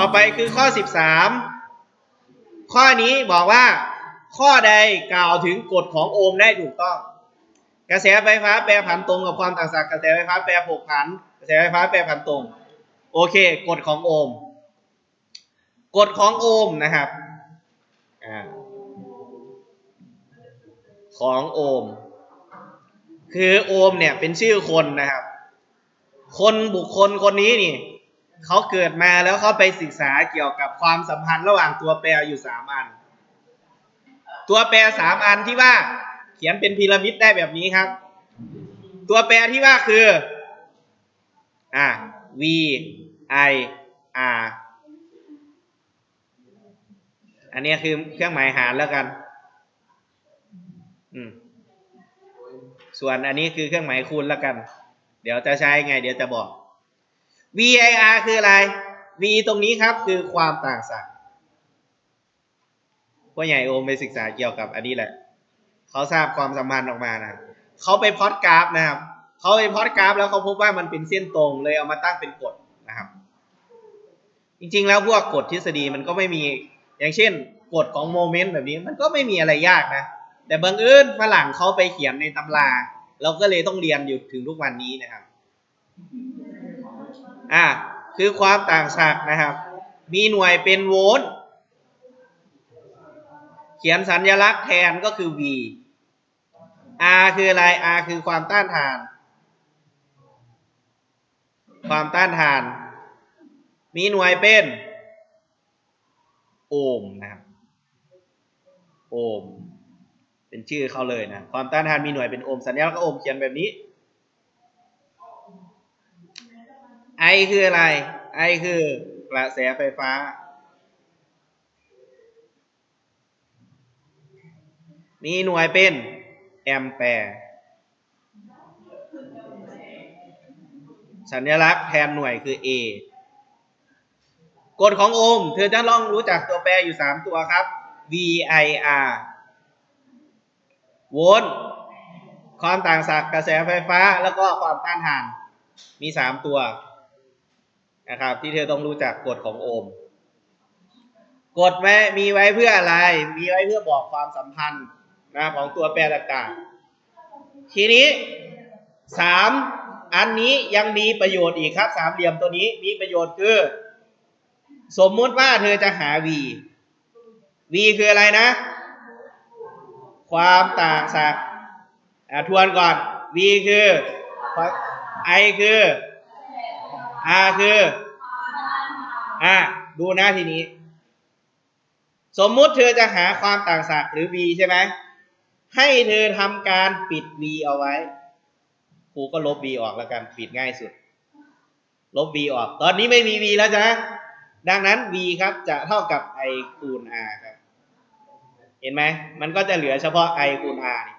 ต่อไปคือข้อ 13 ข้อนี้บอกว่า ข้อใดกล่าวถึงกฎของโอห์มได้ถูกต้อง กระแสไฟฟ้าแปรผันตรงกับความต่างศักย์กระแสไฟฟ้าแปรผกผัน กระแสไฟฟ้าแปรผันตรง โอเค กฎของโอห์มกฎของโอห์มนะครับอของโอห์มคือโอห์มเนี่ยเป็นชื่อคนนะครับ คนบุคคลคนนี้นี่ เขาเกิดมาแล้วเขาไปศึกษาเกี่ยวกับความสัมพันธ์ระหว่างตัวแปรอยู่สามอัน ตัวแปรสามอันที่ว่าเขียนเป็นพีระมิดได้แบบนี้ครับ ตัวแปรที่ว่าคืออ่า v i r อันนี้คือเครื่องหมายหารแล้วกัน อืม ส่วนอันนี้คือเครื่องหมายคูณแล้วกัน เดี๋ยวจะใช้ไง เดี๋ยวจะบอก VIR คืออะไร V ตรงนี้ครับคือความต่างศักย์พ่อใหญ่โอมไปศึกษาเกี่ยวกับอันนี้แหละ เขาทราบความสัมพันธ์ออกมานะเขาไปพอดกราฟนะครับเขาไปพอดกราฟแล้วเขาพบว่ามันเป็นเส้นตรงเลยเอามาตั้งเป็นกฎนะครับ จริงๆแล้วพวกกฎทฤษฎีมันก็ไม่มีอย่างเช่นกฎของโมเมนต์แบบนี้มันก็ไม่มีอะไรยากนะ แต่บังเอิญฝรั่งเขาไปเขียนในตำรา เราก็เลยต้องเรียนอยู่ถึงทุกวันนี้นะครับ อ่าคือความต่างศักย์นะครับ มีหน่วยเป็นโวลต์เขียนสัญลักษณ์แทนก็คือ V R คืออะไร R คือความต้านทาน ความต้านทาน มีหน่วยเป็น โอห์มนะครับ โอห์มเป็นชื่อเขาเลยนะ ความต้านทานมีหน่วยเป็นโอห์มสัญลักษณ์ก็โอห์มเขียนแบบนี้ ไอคืออะไร ไอคือกระแสไฟฟ้า มีหน่วยเป็น แอมแปร์ สัญลักษณ์แทนหน่วยคือ A กฎของโอห์ม เธอจะลองรู้จักตัวแปรอยู่ 3 ตัวครับ VIR โวลต์ ความต่างศักย์กระแสไฟฟ้า แล้วก็ความต้านทาน มี 3 ตัว นะครับ ที่เธอต้องรู้จักกฎของโอห์มกฎไว้มีไว้เพื่ออะไร มีไว้เพื่อบอกความสัมพันธ์นะของตัวแปรต่างๆ ทีนี้สามอันนี้ยังมีประโยชน์อีกครับ สามเหลี่ยมตัวนี้มีประโยชน์คือ สมมุติว่าเธอจะหา v v คืออะไรนะ ความต่างศักย์ทวนก่อน v คือ i คือ r คืออะดูนะทีนี้ สมมุติเธอจะหาความต่างศักย์หรือ v ใช่ไหมให้เธอทำการปิด v เอาไว้ครูก็ลบ v ออกแล้วกันปิดง่ายสุด ลบ v ออก ตอนนี้ไม่มี v แล้วจ้ะดังนั้น v ครับจะเท่ากับ i คูณ r ครับ เห็นไหม มันก็จะเหลือเฉพาะ i คูณ r นี่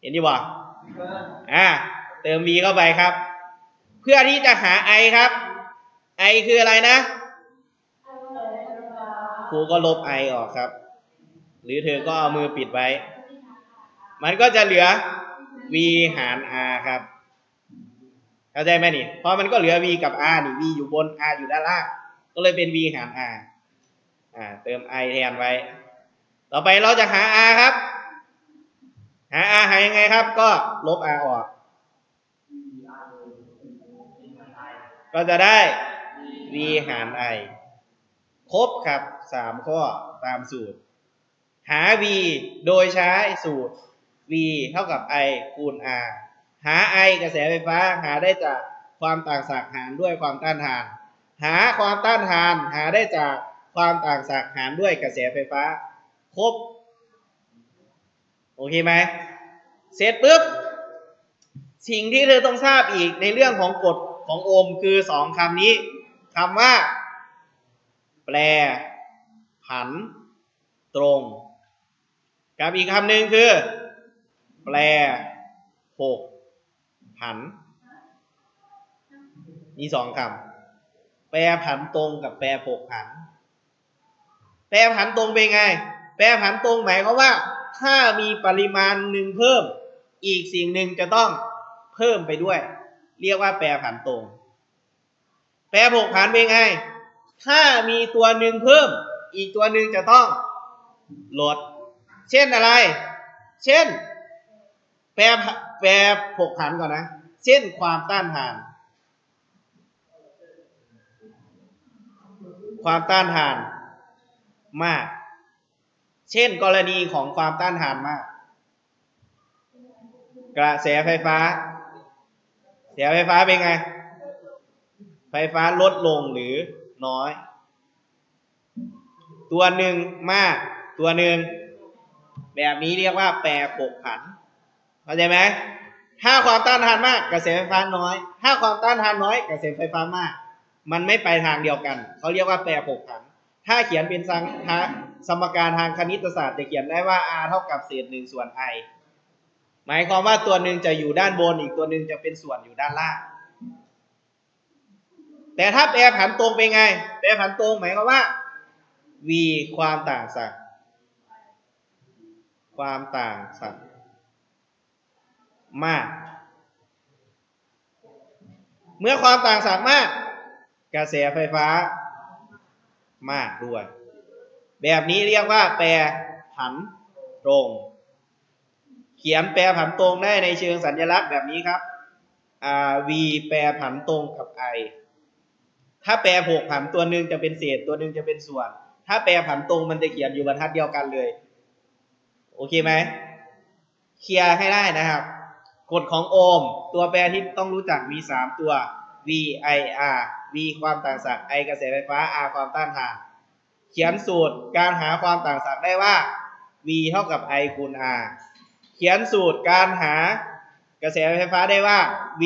เห็นดีบ่อ่า เติม v เข้าไปครับ เพื่อที่จะหา i ครับ i คืออะไรนะครูก็ลบ i ออกครับ หรือเธอก็เอามือปิดไว้ มันก็จะเหลือ v หาร r ครับเข้าใจไหมนี่เพราะมันก็เหลือ v กับ r นี่ v อยู่บน r อยู่ด้านล่างก็เลยเป็น v หาร r อ่า เติม i แทนไว้ ต่อไปเราจะหา r ครับ หา r หายังไงครับ ก็ลบ r ออก ก็จะได้ v หาร i ครบครับสามข้อตามสูตร หา v โดยใช้สูตร v เท่ากับ i คูณ r หา i กระแสไฟฟ้าหาได้จากความต่างศักย์หารด้วยความต้านทาน หาความต้านทานหาได้จากความต่างศักย์หารด้วยกระแสไฟฟ้า ครบ โอเคไหมเสร็จปุ๊บ สิ่งที่เธอต้องทราบอีกในเรื่องของกฎ ของโอมคือสองคำนี้คำว่า แปลผัน ตรง กับอีกคำหนึ่งคือ แปลหกผัน มีสองคำแปลผันตรงกับแปลผกผัน แปลผันตรงเป็นไง แปลผันตรงหมายความว่า ถ้ามีปริมาณหนึ่งเพิ่ม อีกสิ่งหนึ่งจะต้องเพิ่มไปด้วย เรียกว่าแปรผันตรง แปรผกผันเป็นไง ถ้ามีตัวหนึ่งเพิ่ม อีกตัวหนึ่งจะต้องลด เช่นอะไร เช่น แปรแปรผกผันก่อนนะ เช่นความต้านทาน ความต้านทานมาก เช่นกรณีของความต้านทานมาก กระแสไฟฟ้า เสียไฟฟ้าเป็นไง ไฟฟ้าลดลงหรือน้อย ตัวหนึ่งมาก ตัวหนึ่งแบบนี้เรียกว่าแปรผกผันเข้าใจไหมถ้าความต้านทานมากกระแสไฟฟ้าน้อย ถ้าความต้านทานน้อยกระแสไฟฟ้ามาก มันไม่ไปทางเดียวกัน เขาเรียกว่าแปรผกผัน ถ้าเขียนเป็นสังสมการทางคณิตศาสตร์จะเขียนได้ว่า r เท่ากับเศษหนึ่งส่วน i หมายความว่าตัวหนึ่งจะอยู่ด้านบนอีกตัวหนึ่งจะเป็นส่วนอยู่ด้านล่าง แต่ถ้าแปรผันตรงเป็นไง แปรผันตรงหมายความว่า v ความต่างศักย์ความต่างศักย์มาก เมื่อความต่างศักย์มาก กระแสไฟฟ้ามากด้วย แบบนี้เรียกว่าแปรผันตรง เขียนแปรผันตรงได้ในเชิงสัญลักษณ์แบบนี้ครับ v แปรผันตรงกับ i ถ้าแปรผกผันตัวหนึ่งจะเป็นเศษ ตัวหนึ่งจะเป็นส่วน ถ้าแปรผันตรงมันจะเขียนอยู่บรรทัดเดียวกันเลย โอเคไหมเคลียร์ให้ได้นะครับกฎของโอห์มตัวแปรที่ต้องรู้จักมี 3 ตัว V I R V ความต่างศักย์ I กระแสไฟฟ้า R ความต้านทาน เขียนสูตรการหาความต่างศักย์ได้ว่า V เท่ากับ I คูณ R ขียนสูตรการหากระแสไฟฟ้าได้ว่า V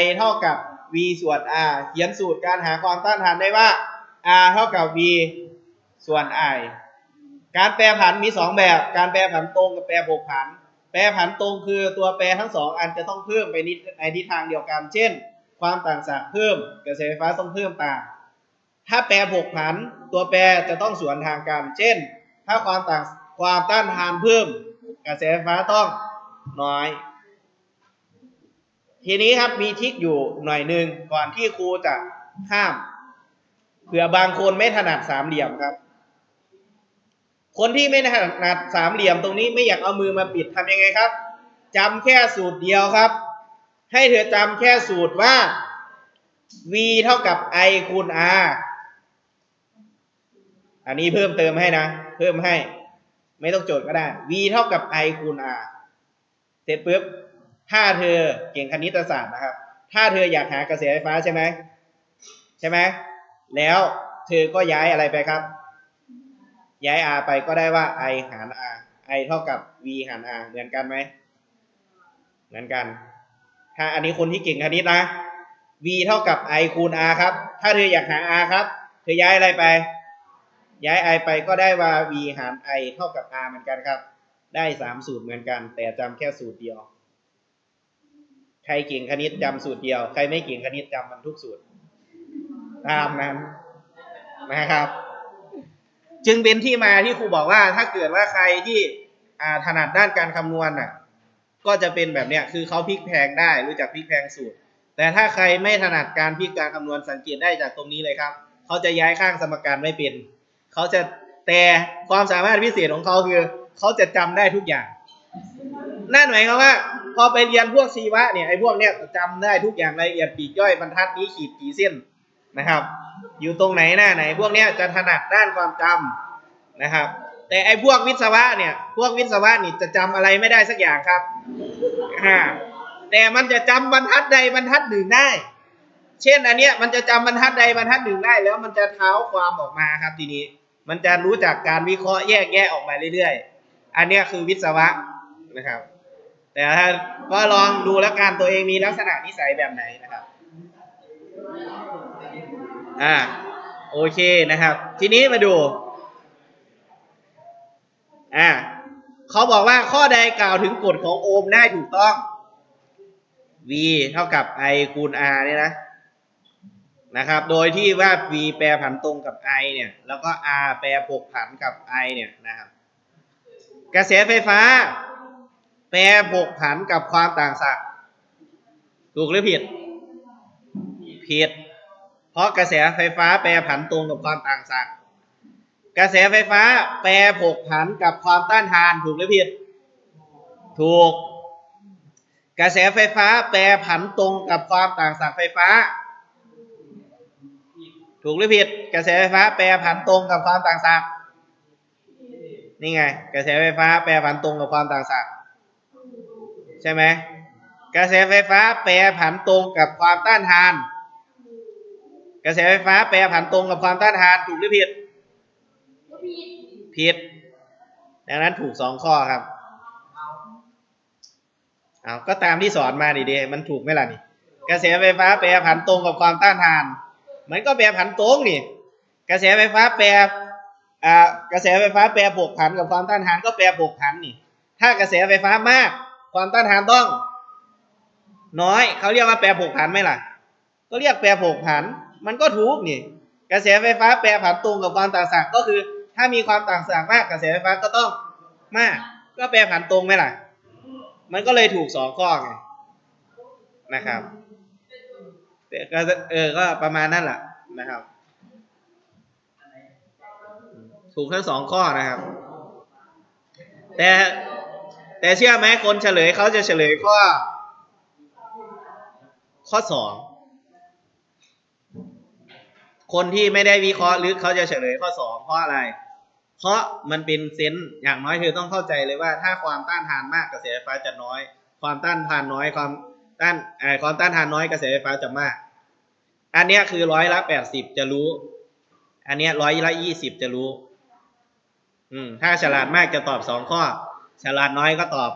I เท่ากับ V ส่วน R เขียนสูตรการหาความต้านทานได้ว่า R เท่ากับ V ส่วน I การแปรผันมี 2 แบบ การแปรผันตรงกับแปรผกผัน แปรผันตรงคือตัวแปรทั้งสองอันจะต้องเพิ่มไปนิดในทิศทางเดียวกัน เช่น ความต่างศักย์เพิ่ม กระแสไฟฟ้าต้องเพิ่มต่ามถ้าแปรผกผันตัวแปรจะต้องสวนทางกัน เช่น ถ้าความต่างความต้านทานเพิ่ม กระแสไฟฟ้าต้องน้อย ทีนี้ครับมีทิกอยู่หน่อยหนึ่งก่อนที่ครูจะข้ามเผื่อบางคนไม่ถนัดสามเหลี่ยมครับ คนที่ไม่ถนัดสามเหลี่ยมตรงนี้ไม่อยากเอามือมาปิดทำยังไงครับจำแค่สูตรเดียวครับ ให้เธอจำแค่สูตรว่า v เท่ากับ i คูณ r อันนี้เพิ่มเติมให้นะ เพิ่มให้ ไม่ต้องโจทย์ก็ได้ v เท่ากับ i คูณ r เสร็จปุ๊บถ้าเธอเก่งคณิตศาสตร์นะครับ ถ้าเธออยากหากระแสไฟฟ้าใช่ไหมใช่ไหมแล้วเธอก็ย้ายอะไรไปครับ ย้าย r ไปก็ได้ว่า i หาร r i เท่ากับ v หาร r เหมือนกันไหมเหมือนกัน ถ้าอันนี้คนที่เก่งคณิตนะ v เท่ากับ i คูณ r ครับ ถ้าเธออยากหา r ครับ เธอย้ายอะไรไป ย้าย i ไปก็ได้ว่า v หาร i เท่ากับ r เหมือนกันครับ ได้สามสูตรเหมือนกัน แต่จำแค่สูตรเดียว ใครเก่งคณิตจำสูตรเดียว ใครไม่เก่งคณิตจำมันทุกสูตร ตามนั้นนะครับ จึงเป็นที่มาที่ครูบอกว่า ถ้าเกิดว่าใครที่ถนัดด้านการคำนวณน่ะ ก็จะเป็นแบบเนี้ยคือเขาพลิกแพงได้รู้จักพลิกแพงสูตร แต่ถ้าใครไม่ถนัดการพลิกการคำนวณสังเกตได้จากตรงนี้เลยครับ เขาจะย้ายข้างสมการไม่เป็น เขาจะแต่ความสามารถพิเศษของเขาคือ เขาจะจำได้ทุกอย่าง นั่นหมายความว่า พอไปเรียนพวกชีวะเนี่ยไอ้พวกเนี้ยจะจำได้ทุกอย่างรายละเอียดปีกย่อยบรรทัดนี้ขีดกี่เส้นนะครับ อยู่ตรงไหนหน้าไหน พวกเนี้ยจะถนัดด้านความจำนะครับ แต่ไอ้พวกวิศวะเนี่ย พวกวิศวะนี่จะจำอะไรไม่ได้สักอย่างครับอ่าแต่มันจะจำบรรทัดใดบรรทัดหนึ่งได้ เช่นอันเนี้ยมันจะจำบรรทัดใดบรรทัดหนึ่งได้ แล้วมันจะเท้าความออกมาครับทีนี้ มันจะรู้จักการวิเคราะห์แยกแยะออกมาเรื่อยๆ อันนี้คือวิศวะนะครับ แต่ถ้าก็ลองดูแล้วกันตัวเองมีลักษณะนิสัยแบบไหนนะครับ อ่า โอเคนะครับ ทีนี้มาดู อ่าเขาบอกว่าข้อใดกล่าวถึงกฎของโอห์มได้ถูกต้อง v เท่ากับ i คูณ r เนี่ยนะ นะครับ โดยที่ว่า v แปรผันตรงกับ i เนี่ย แล้วก็ r แปรผกผันกับ i เนี่ยนะครับ กระแสไฟฟ้า แปรผกผันกับความต่างศักย์ถูกหรือผิด ผิด เพราะกระแสไฟฟ้าแปรผันตรงกับความต่างศักย์กระแสไฟฟ้าแปรผกผันกับความต้านทานถูกหรือผิด ถูก กระแสไฟฟ้าแปรผันตรงกับความต่างศักย์ไฟฟ้า ถูกหรือผิด กระแสไฟฟ้าแปรผันตรงกับความต่างศักย์นี่ไง กระแสไฟฟ้าแปรผันตรงกับความต่างศักย์ใช่ไหมกระแสไฟฟ้าแปรผันตรงกับความต้านทาน กระแสไฟฟ้าแปรผันตรงกับความต้านทานถูกหรือผิดผิด ดังนั้นถูกสองข้อครับเอาก็ตามที่สอนมาดีๆมันถูกไหมล่ะนี่ กระแสไฟฟ้าแปรผันตรงกับความต้านทาน มันก็แปรผันตรงนี่ กระแสไฟฟ้าแปรอ่ากระแสไฟฟ้าแปรผกผันกับความต้านทานก็แปรผกผันนี่ ถ้ากระแสไฟฟ้ามาก ความต้านทานต้อง น้อยเขาเรียกว่าแปรผกผันไหมล่ะ ก็เรียกแปรผกผัน มันก็ถูกนี่ กระแสไฟฟ้าแปรผันตรงกับความต่างศักย์ก็คือ ถ้ามีความต่างศักย์มากกระแสไฟฟ้าก็ต้องมาก ก็แปรผันตรงไหมล่ะ มันก็เลยถูกสองข้อไงนะครับ แต่ก็เออก็ประมาณนั้นแหละนะครับ ถูกทั้งสองข้อนะครับ แต่แต่เชื่อไหมคนเฉลยเขาจะเฉลยข้อ ข้อสองคนที่ไม่ได้วิเคราะห์ลึกเขาจะเฉลยข้อสองเพราะอะไร เพราะมันเป็นเซนส์อย่างน้อยเธอต้องเข้าใจเลยว่า ถ้าความต้านทานมากกระแสไฟฟ้าจะน้อย ความต้านทานน้อยความ ต้านความต้านทานน้อยกระแสไฟฟ้าจะมาก อันนี้คือร้อยละแปดสิบจะรู้ อันนี้ร้อยละยี่สิบจะรู้ อืม ถ้าฉลาดมากจะตอบสองข้อ ฉลาดน้อยก็ตอบ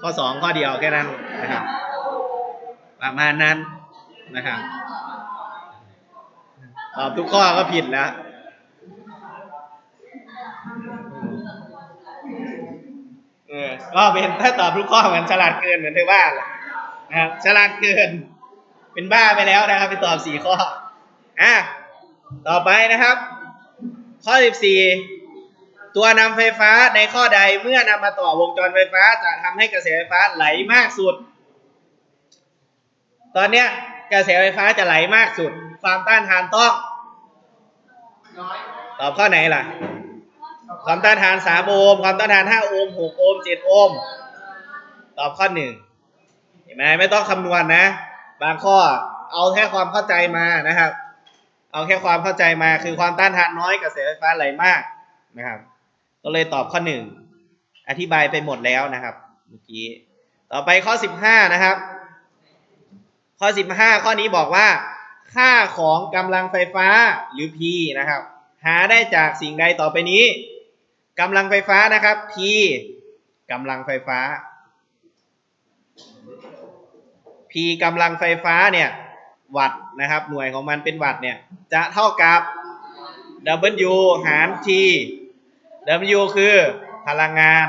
ข้อสองข้อเดียวแค่นั้นนะครับประมาณนั้นนะครับตอบทุกข้อก็ผิดแล้วเออก็เป็นถ้าตอบทุกข้อเหมือนฉลาดเกินเหมือนเธอว่าแหละ นะครับฉลาดเกิน เป็นบ้าไปแล้วนะครับ ไปตอบสี่ข้ออะต่อไปนะครับ ข้อสิบสี่ตัวนำไฟฟ้าในข้อใดเมื่อนำมาต่อวงจรไฟฟ้าจะทำให้กระแสไฟฟ้าไหลมากสุด ตอนเนี้ยกระแสไฟฟ้าจะไหลมากสุด ความต้านทานต้องตอบข้อไหนล่ะ ความต้านทานสามโอห์มความต้านทานห้าโอห์มหกโอห์มเจ็ดโอห์มตอบข้อหนึ่ง เห็นไหมไม่ต้องคำนวณนะ บางข้อเอาแค่ความเข้าใจมานะครับ เอาแค่ความเข้าใจมาคือความต้านทานน้อยกระแสไฟฟ้าไหลมากนะครับ ก็เลยตอบข้อหนึ่งอธิบายไปหมดแล้วนะครับเมื่อกี้ต่อไปข้อสิบห้านะครับ ข้อสิบห้าข้อนี้บอกว่า ค่าของกำลังไฟฟ้าหรือ P นะครับ หาได้จากสิ่งใดต่อไปนี้กำลังไฟฟ้านะครับ P กำลังไฟฟ้า P กำลังไฟฟ้าเนี่ย วัตต์นะครับ หน่วยของมันเป็นวัตต์เนี่ย จะเท่ากับ W หาร T W คือพลังงาน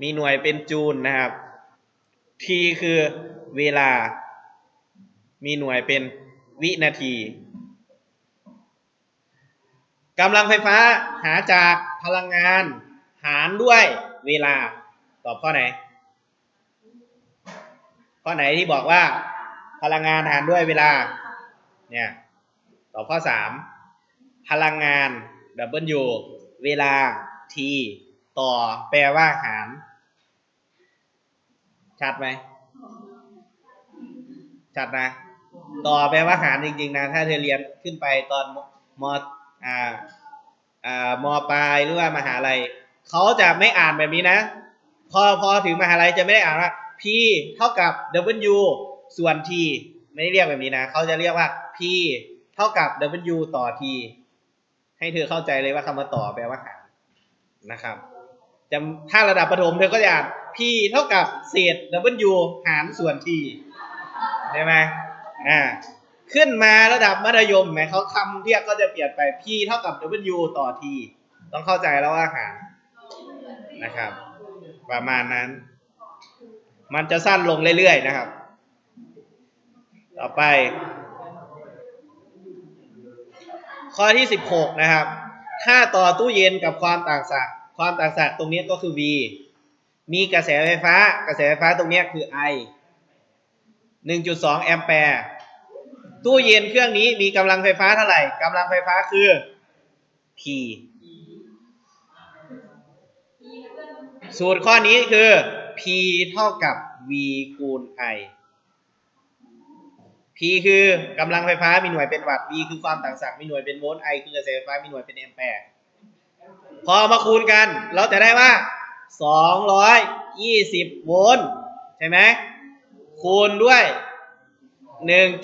มีหน่วยเป็นจูลนะครับ T คือเวลา มีหน่วยเป็นวินาทีกำลังไฟฟ้าหาจากพลังงาน หารด้วยเวลา ตอบข้อไหน ข้อไหนที่บอกว่าพลังงานหารด้วยเวลา เนี่ยตอบข้อสามพลังงาน W เวลา T ต่อแปลว่าหาร ชัดไหม ชัดนะ ต่อแปลว่าหารจริงๆนะ ถ้าเธอเรียนขึ้นไปตอนมอ่าอ่ามปลายหรือว่ามหาลัยเขาจะไม่อ่านแบบนี้นะ พอพอถึงมหาลัยจะไม่ได้อ่านว่า P เท่ากับ W ส่วน T ไม่ได้เรียกแบบนี้นะ เขาจะเรียกว่า P เท่ากับ W ต่อ T ให้เธอเข้าใจเลยว่าคำว่าต่อแปลว่าหารนะครับจะถ้าระดับประถมเธอก็จะอ่าน P เท่ากับเศษ W หารส่วน T ใช่ไหมอ่าขึ้นมาระดับมัธยมไหมเขาคำเรียกก็จะเปลี่ยนไป P เท่ากับ W ต่อ T ต้องเข้าใจแล้วว่าหารนะครับ ประมาณนั้น มันจะสั้นลงเรื่อยๆนะครับ ต่อไป ข้อที่ 16 นะครับค่าต่อตู้เย็นกับความต่างศักย์ความต่างศักย์ตรงนี้ก็คือ V มีกระแสไฟฟ้ากระแสไฟฟ้าตรงนี้คือ I 1.2 แอมแปร์ตู้เย็นเครื่องนี้มีกำลังไฟฟ้าเท่าไหร่กำลังไฟฟ้าคือ P สูตรข้อนี้คือ P เท่ากับ V คูณ I P คือกำลังไฟฟ้ามีหน่วยเป็นวัตต์ V คือความต่างศักย์มีหน่วยเป็นโวลต์ I คือกระแสไฟฟ้ามีหน่วยเป็นแอมแปร์พอมาคูณกัน เราจะได้ว่า 220 โวลต์ใช่ไหมคูณด้วย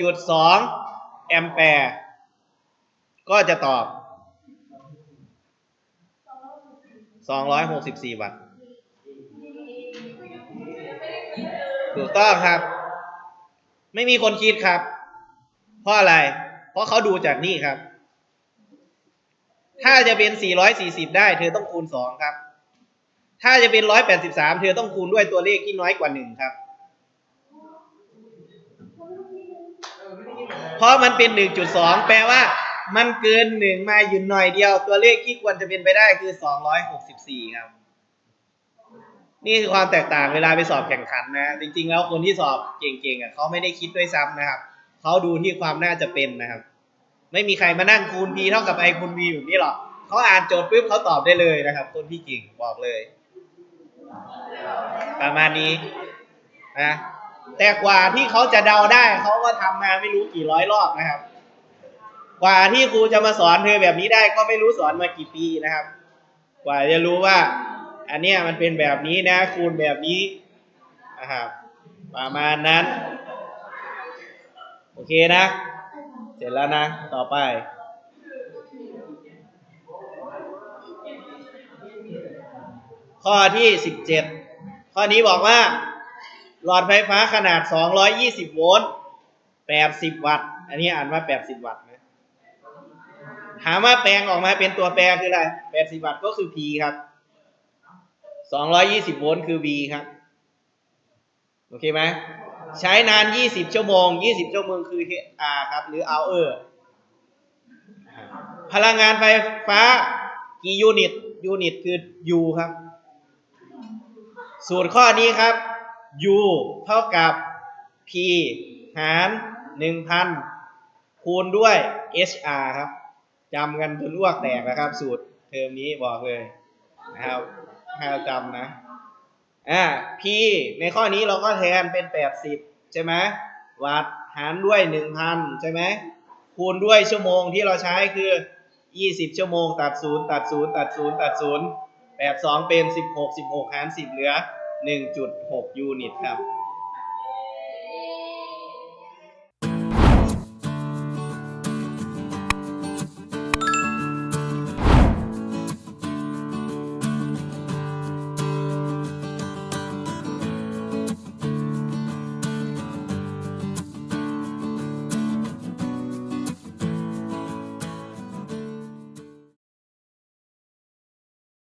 1.2 แอมแปร์ ก็จะตอบ 264 วัตต์ ถูกต้องครับ ไม่มีคนคิดครับ เพราะอะไร เพราะเขาดูจากนี่ครับ ถ้าจะเป็น 440 ได้ เธอต้องคูณ 2 ครับ ถ้าจะเป็น 183 เธอต้องคูณด้วยตัวเลขที่น้อยกว่า 1 ครับ เพราะมันเป็น 1.2 แปลว่า มันเกิน 1 มาอยู่หน่อยเดียว ตัวเลขที่ควรจะเป็นไปได้คือ 264 ครับ นี่คือความแตกต่างเวลาไปสอบแข่งขันนะจริง ๆ แล้วคนที่สอบเก่งๆอะเขาไม่ได้คิดด้วยซ้ำนะครับเขาดูที่ความน่าจะเป็นนะครับ ไม่มีใครมานั่งคูณ p เท่ากับ i คูณ v แบบนี้หรอกเขาอ่านโจทย์ปุ๊บเขาตอบได้เลยนะครับ คนที่เก่งบอกเลย ประมาณนี้นะแต่กว่าที่เขาจะเดาได้เขาก็ทำมาไม่รู้กี่ร้อยรอบนะครับ กว่าที่ครูจะมาสอนเธอแบบนี้ได้ก็ไม่รู้สอนมากี่ปีนะครับ กว่าจะรู้ว่า อันเนี้ยมันเป็นแบบนี้นะ คูณแบบนี้นะครับประมาณนั้น โอเคนะ เสร็จแล้วนะ ต่อไป ข้อที่สิบเจ็ดข้อนี้บอกว่า หลอดไฟฟ้าขนาด 220 โวลต์ 80 วัตต์ อันนี้อ่านว่า 80 วัตต์นะถามว่าแปลงออกมาเป็นตัวแปรคืออะไร 80 วัตต์ก็คือ P ครับ 220โวลต์คือ V ครับ โอเคไหมใช้นาน20ชั่วโมง20ชั่วโมงคือ R ครับ หรือ hour พลังงานไฟฟ้ากี่ยูนิต ยูนิตคือ U ครับ สูตรข้อนี้ครับ U เท่ากับ P หาร1,000คูณด้วย HR ครับจำกันจนอ้วกแตกนะครับ สูตรเทอมนี้บอกเลยนะครับ ให้เราจำนะอ่า P ในข้อนี้เราก็แทนเป็น 80 ใช่ไหมวัดหารด้วย 1,000 ใช่ไหมคูณด้วยชั่วโมงที่เราใช้คือ 20 ชั่วโมง ตัด 0 ตัด 0 ตัด 0 ตัด 0 82 เป็น 16 16 หาร 10 เหลือ 1.6 ยูนิตครับ